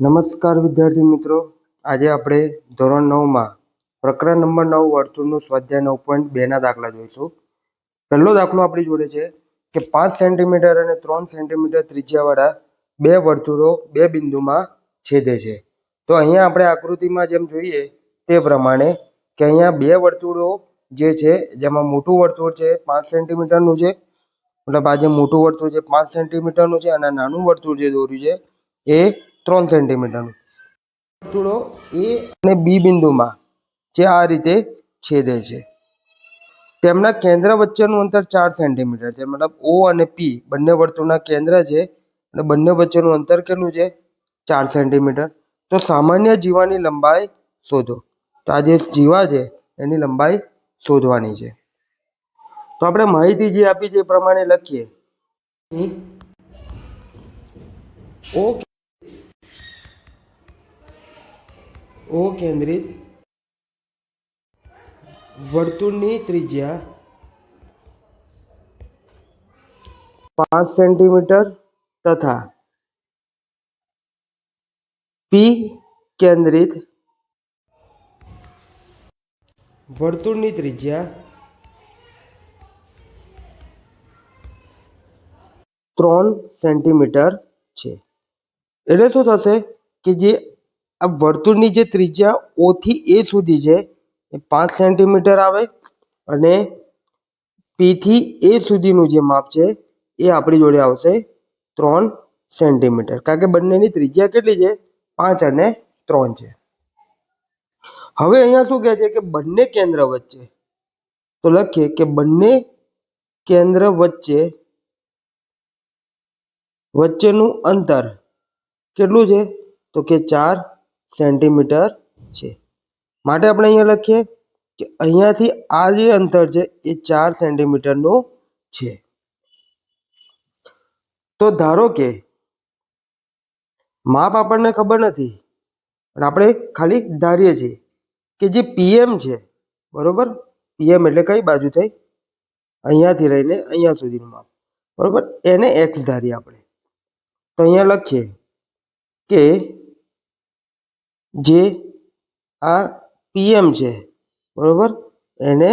નમસ્કાર વિદ્યાર્થી મિત્રો. આજે આપણે ધોરણ નવમાં પ્રકરણ નંબર નવ, વર્તુળનું સ્વાધ્યાય નવ પોઈન્ટ બેના દાખલા જોઈશું. પહેલો દાખલો આપણી જોડે છે કે પાંચ સેન્ટીમીટર અને ત્રણ સેન્ટીમીટર ત્રિજ્યાવાળા બે વર્તુળો બે બિંદુમાં છેદે છે. તો અહીંયા આપણે આકૃતિમાં જેમ જોઈએ તે પ્રમાણે કે અહીંયા બે વર્તુળો જે છે, જેમાં મોટું વર્તુળ છે પાંચ સેન્ટીમીટરનું છે, મતલબ આ જે મોટું વર્તુળ છે પાંચ સેન્ટીમીટરનું છે અને નાનું વર્તુળ જે દોર્યું છે એ ત્રણ સેન્ટીમીટરનું વર્તુળો એ અને બી બિંદુમાં જે આ રીતે છેદે છે. તેમના કેન્દ્ર વચ્ચેનું અંતર ચાર સેન્ટીમીટર છે. મતલબ ઓ અને પી બંને વર્તુળના કેન્દ્ર છે અને બંને વચ્ચેનું અંતર કેટલું છે? ચાર સેન્ટીમીટર તો સામાન્ય જીવાની લંબાઈ શોધો. તો આ જે જીવા છે એની લંબાઈ શોધવાની છે. તો આપણે માહિતી જે આપી છે એ પ્રમાણે લખીએ. ઓ ઓ કેન્દ્રિત. વર્તુળની ત્રિજ્યા પાંચ સેન્ટીમીટર તથા પી કેન્દ્રિત. વર્તુળની ત્રિજ્યા ત્રણ સેન્ટીમીટર છે. એટલે શું થશે કે જે આ વર્તુળની જે ત્રિજ્યા ઓથી A સુધી છે એ પાંચ સેન્ટીમીટર આવે અને પીથી A સુધીનું જે માપ છે, એ આપણી જોડે આવશે ત્રણ સેન્ટીમીટર. કારણ કે બંનેની ત્રિજ્યા કેટલી છે? પાંચ અને ત્રણ છે. હવે અહીંયા શું કહે છે કે બંને કેન્દ્ર વચ્ચે, તો લખીએ કે બંને કેન્દ્ર વચ્ચે, વચ્ચેનું અંતર કેટલું છે? તો કે ચાર સેન્ટીમીટર છે. માટે આપણે અહીંયા લખીએ કે અહીંયાથી આ જે અંતર છે એ ચાર સેન્ટીમીટરનું છે. તો ધારો કે માપ આપણને ખબર નથી, પણ આપણે ખાલી ધારીએ છીએ કે જે પીએમ છે, બરોબર? પીએમ એટલે કઈ બાજુ થઈ? અહીંયાથી લઈને અહીંયા સુધીનું માપ. બરોબર? એને એક્સ ધારીએ આપણે. તો અહીંયા લખીએ કે જે આ પીએમ છે, બરાબર? એને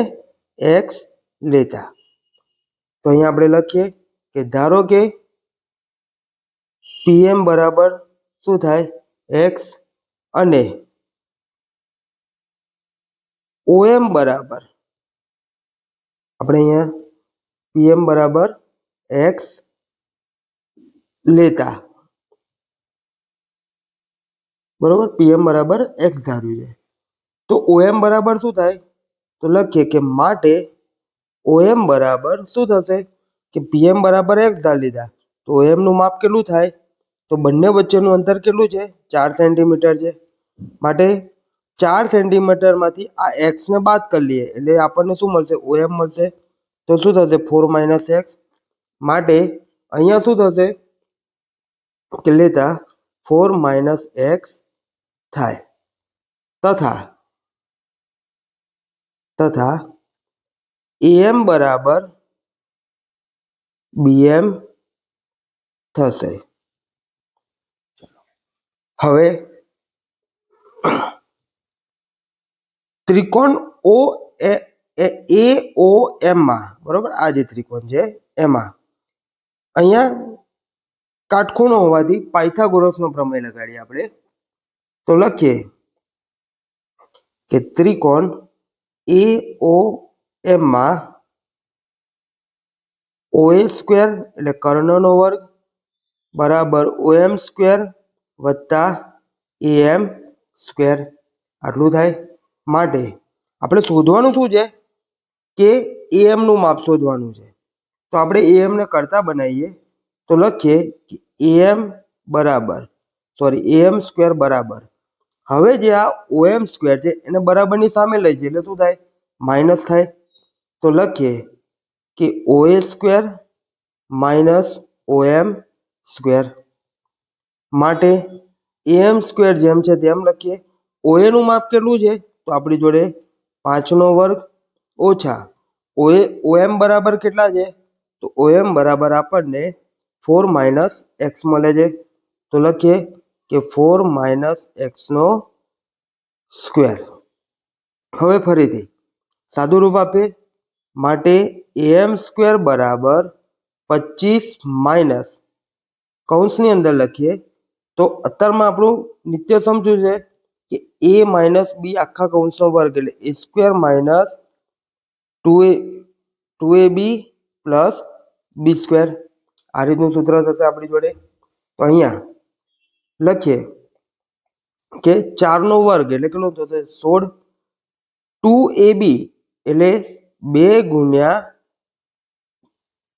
એક્સ લેતા. તો અહીંયા આપણે લખીએ કે ધારો કે પીએમ બરાબર શું થાય? એક્સ અને ઓએમ બરાબર. આપણે અહીંયા પીએમ બરાબર એક્સ લેતા. બરોબર? પીએમ બરાબર એક્સ ધાર્યું છે. તો ઓએમ બરાબર શું થાય? તો લખીએ કે માટે ઓએમ બરાબર શું થશે? કે પીએમ બરાબર એક્સ ધાર લીધા. તો ઓએમનું માપ કેટલું થાય? તો બંને વચ્ચેનું અંતર કેટલું છે? ચાર સેન્ટીમીટર છે. માટે ચાર સેન્ટીમીટરમાંથી આ એક્સને બાદ કરી લઈએ. એટલે આપણને શું મળશે? ઓએમ મળશે. તો શું થશે? ફોર માઇનસ એક્સ માટે અહીંયા શું થશે? કે લેતા ફોર માઇનસ એક્સ થાય. તથા તથા, એમ બરાબર બીએમ થશે. હવે, ત્રિકોણ ઓ એ ઓ એમમાં બરોબર? આ જે ત્રિકોણ છે, એમાં. અહીંયા કાટખૂણો હોવાથી પાયથાગોરસનો પ્રમેય લગાડીએ આપણે. તો લખીએ કે ત્રિકોણ એ ઓ એમમાં ઓએ સ્ક્વેર એટલે કર્ણનો વર્ગ બરાબર ઓએમ સ્ક્વેર વત્તા એએમ સ્ક્વેર. આટલું થાય. માટે આપણે શોધવાનું શું છે? કે એએમનું માપ શોધવાનું છે. તો આપણે એએમ ને કરતા બનાવીએ. તો લખીએ કે એએમ બરાબર સોરી એએમ સ્ક્વેર બરાબર. હવે જે આ ઓએમ સ્ક્વેર છે, એને બરાબરની સામે લઈ જઈએ. એટલે શું થાય? માઇનસ થાય. તો લખીએ કે ઓએ સ્ક્વેર માઇનસ ઓએમ સ્ક્વેર માટે એમ સ્ક્વેર જેમ છે તેમ લખીએ. ઓએનું માપ કેટલું છે? તો આપણી જોડે પાંચનો વર્ગ ઓછા ઓએ ઓએમ બરાબર કેટલા છે? તો ઓએમ બરાબર આપણને ફોર માઇનસ એક્સ મળે છે. તો લખીએ કે ફોર માઇનસ એક્સનો સ્ક્વેર. હવે ફરીથી સાદું રૂપ આપે, માટે એમ સ્ક્વેર બરાબર પચીસ માઇનસ, કૌંસની અંદર લખીએ, તો અત્યારમાં આપણું નિત્ય સમજવું છે? કે એ માઇનસ બી આખા કૌંસનો વર્ગ એટલે A square minus two A two A B plus B square. આ રીતનું સૂત્ર થશે આપણી જોડે. તો અહીંયા લખીએ કે ચારનો વર્ગ એટલે કેટલો થશે? સોળ. ટુ એ બી એટલે બે ગુણ્યા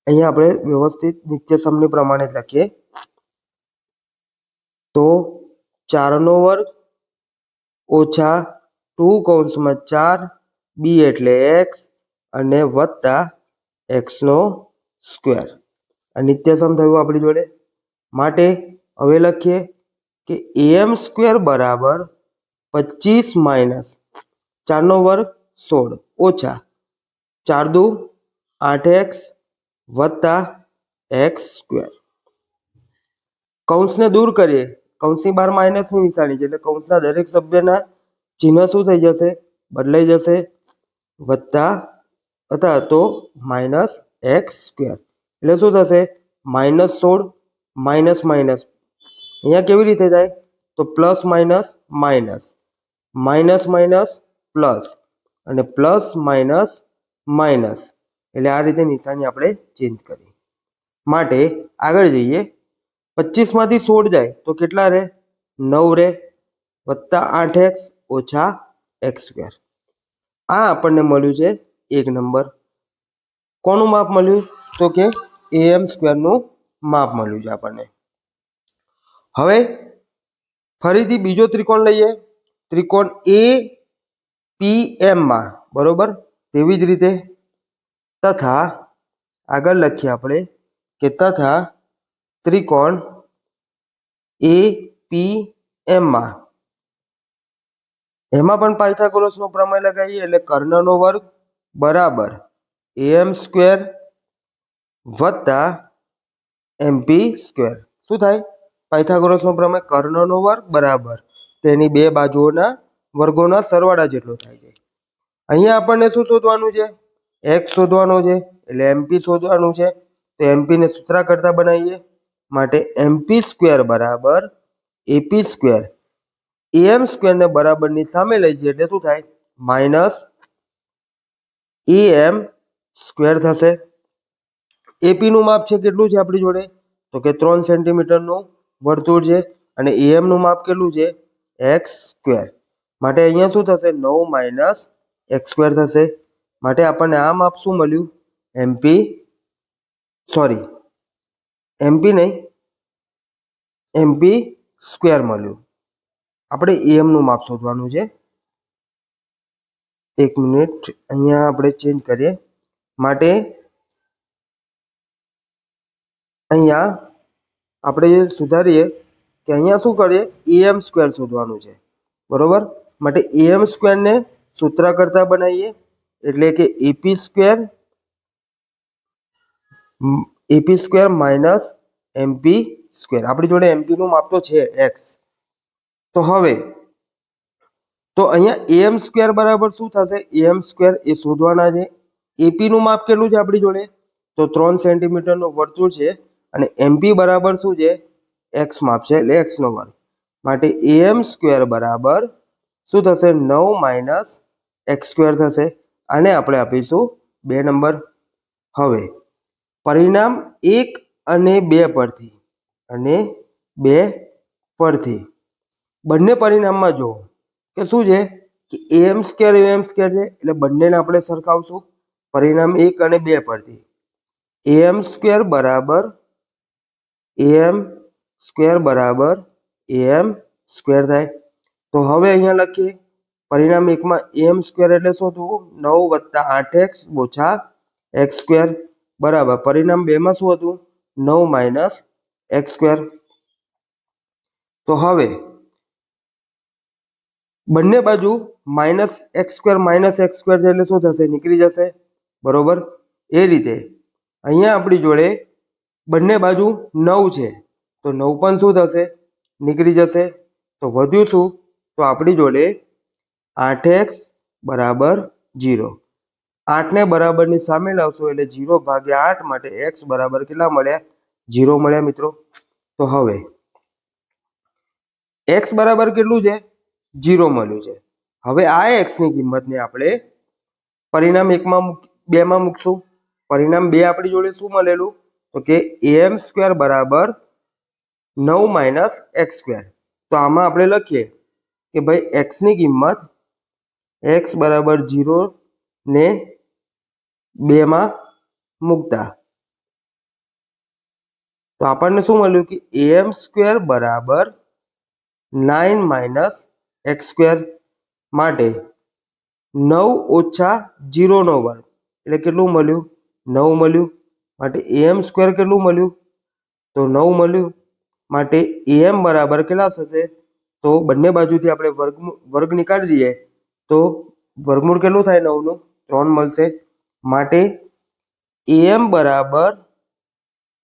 અહીંયા આપણે વ્યવસ્થિત નિત્ય સમની પ્રમાણે જ લખીએ. તો ચારનો વર્ગ ઓછા ટુ કૌંસમાં ચાર બી એટલે એક્સ અને વત્તા એક્સનો સ્ક્વેર. આ નિત્યસમ થયું આપણી જોડે. માટે હવે લખીએ કે એમ સ્ક્વેર બરાબર પચીસ માઇનસ ચારનો વર્ગ સોળ ઓછા ચાર દુ આઠ એક્સ વત્તા એક્સ સ્ક્વેર કૌંસને દૂર કરીએ કૌંસની બહાર માઇનસની નિશાની છે એટલે કૌંસના દરેક સભ્યના ચિહ્ન શું થઈ જશે બદલાઈ જશે વત્તા હતા તો માઇનસ એક્સ સ્ક્વેર એટલે શું થશે માઇનસ સોળ માઇનસ માઇનસ અહીંયા કેવી રીતે થાય? તો plus minus minus. Minus minus plus. અને પ્લસ માઇનસ માઇનસ. એટલે આ રીતે નિશાની આપણે ચેન્જ કરી. માટે આગળ જઈએ. પચીસમાંથી સોળ જાય, તો કેટલા રહે? નવ રહે. વત્તા આઠ એક્સ ઓછા એક્સ સ્ક્વેર. આ આપણને મળ્યું છે એક નંબર. કોનું માપ મળ્યું? તો કે એમ સ્ક્વેરનું માપ મળ્યું છે આપણને. હવે ફરીથી બીજો ત્રિકોણ લઈએ. ત્રિકોણ એ પી એમમાં બરોબર? તેવી જ રીતે. તથા આગળ લખીએ આપણે કે તથા ત્રિકોણ એ પી એમમાં એમાં પણ પાયથાગોરસનો પ્રમેય લગાવીએ એટલે કર્ણનો વર્ગ બરાબર એમ સ્ક્વેર વત્તા એમપી સ્ક્વેર શું થાય? પાયથાગોરસનો પ્રમેય કર્ણનો વર્ગ બરાબર. તેની બે બાજુઓના વર્ગોના સરવાળા જેટલો થાય છે. અહીંયા આપણને શું શોધવાનું છે? એક્સ શોધવાનો છે, એટલે એમપી શોધવાનું છે. તો એમપીને સૂત્રા કરતા બનાવીએ. માટે એમપી સ્ક્વેર બરાબર એપી સ્ક્વેર એમ સ્ક્વેરને બરાબરની સામે લઈ જઈએ એટલે શું થાય? માઇનસ એમ સ્ક્વેર થશે. એપીનું માપ છે કેટલું છે આપણી જોડે? તો કે ત્રણ સેન્ટીમીટરનું વર્તુળ છે અને એમનું માપ કેટલું છે? એક્સ સ્ક્વેર માટે અહીંયા શું થશે? નવ માઇનસ એક્સ સ્ક્વેર થશે. માટે આપણને આ માપ શું મળ્યું? એમપી સોરી એમપી નહીં એમપી સ્ક્વેર મળ્યું. આપણે એમનું માપ શોધવાનું છે. એક મિનિટ, અહીંયા આપણે ચેન્જ કરીએ. માટે અહીંયા આપણે સુધારીએ કે અહીંયા શું કરીએ? એમ સ્ક્વેર શોધવાનું છે. બરોબર? માટે એમ સ્ક્વેરને સૂત્ર કરતા બનાવીએ. એટલે કે AP square AP square minus MP square આપણી જોડે એમપીનું માપ તો છે એક્સ તો હવે, તો અહીંયા એમ સ્ક્વેર બરાબર શું થશે? એમ સ્ક્વેર એ શોધવાના છે. એપીનું માપ કેટલું છે આપણી જોડે? તો ત્રણ સેન્ટીમીટરનું વર્તુળ છે. અને એમપી બરાબર શું છે? એક્સ માપ છે એટલે એક્સનો વર્ગ. માટે એમ સ્ક્વેર બરાબર શું થશે? નવ માઇનસ એક્સ સ્ક્વેર થશે. આને આપણે આપીશું બે નંબર. હવે પરિણામ એક અને બે પરથી અને બે પરથી. બંને પરિણામમાં જુઓ કે શું છે? કે એમ સ્કેર એમ સ્કેર છે એટલે બંનેને આપણે સરખાવશું. પરિણામ એક અને બે પરથી. એમ સ્ક્વેર બરાબર એમ સ્ક્વેર બરાબર એમ સ્ક્વેર થાય. તો હવે અહીંયા લખીએ. પરિણામ એકમાં એમ સ્ક્વેર એટલે શું થયું? નવ વત્તા આઠ એક્સ ઓછા એક્સ સ્ક્વેર. બરાબર. પરિણામ બેમાં શું હતું? નવ માઇનસ એક્સ સ્ક્વેર. તો હવે બંને બાજુ minus X square minus X square એટલે શું થશે? નીકળી જશે. બરોબર? એ રીતે. અહીંયા આપણી જોડે બંને બાજુ નવ છે. તો નવ પણ શું થશે? નીકળી જશે. તો વધ્યું શું? તો આપણી જોડે આઠ એક્સ બરાબર જીરો. આઠને બરાબરની સામે લાવશો એટલે જીરો ભાગ્યા આઠ માટે એક્સ બરાબર કેટલા મળ્યા? જીરો મળ્યા મિત્રો. તો હવે એક્સ બરાબર કેટલું છે? જીરો મળ્યું છે. હવે આ એક્સની કિંમતને આપણે પરિણામ એકમાં બેમાં મૂકશું. પરિણામ બે આપણી જોડે શું મળેલું? તો કે એમ સ્ક્વેર બરાબર નવ માઇનસ એક્સ સ્ક્વેર તો આમાં આપણે લખીએ કે ભાઈ એક્સની કિંમત એક્સ બરાબર જીરો ને બેમાં મૂકતા તો આપણને શું મળ્યું કે એમ સ્ક્વેર બરાબર નાઇન માઇનસ એક્સ સ્ક્વેર માટે નવ ઓછા જીરોનો વર્ગ એટલે કેટલું મળ્યું નવ મળ્યું માટે એમ સ્ક્વેર કેટલું મળ્યું? તો નવ મળ્યું. માટે એમ બરાબર કેટલા થશે? તો બંને બાજુથી આપણે વર્ગ વર્ગ નીકાળી દઈએ. તો વર્ગમૂળ કેટલું થાય નવનું? ત્રણ મળશે. માટે એમ બરાબર,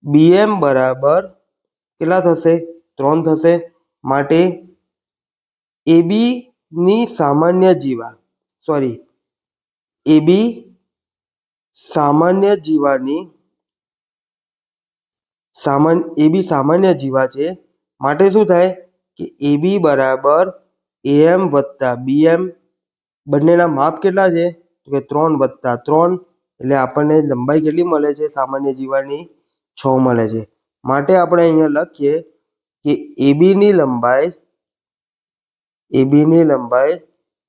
બીએમ બરાબર કેટલા થશે? ત્રણ થશે. માટે એબી ની સામાન્ય જીવા સોરી એબી સામાન્ય જીવાની સામાન્ય એબી સામાન્ય જીવા છે. માટે શું થાય કે એબી બરાબર એમ વત્તા બીએમ બંનેના માપ કેટલા છે? તો કે ત્રણ વત્તા ત્રણ, એટલે આપણને લંબાઈ કેટલી મળે છે? સામાન્ય જીવાની છ મળે છે. માટે આપણે અહીંયા લખીએ કે એબીની લંબાઈ એબીની લંબાઈ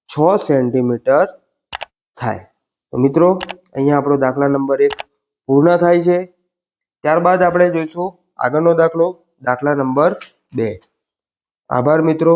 છ સેન્ટીમીટર થાય. તો મિત્રો, અહીંયા આપણો દાખલા નંબર એક પૂર્ણ થાય છે. ત્યારબાદ આપણે જોઈશું આગળનો દાખલો દાખલા નંબર બે. આભાર મિત્રો.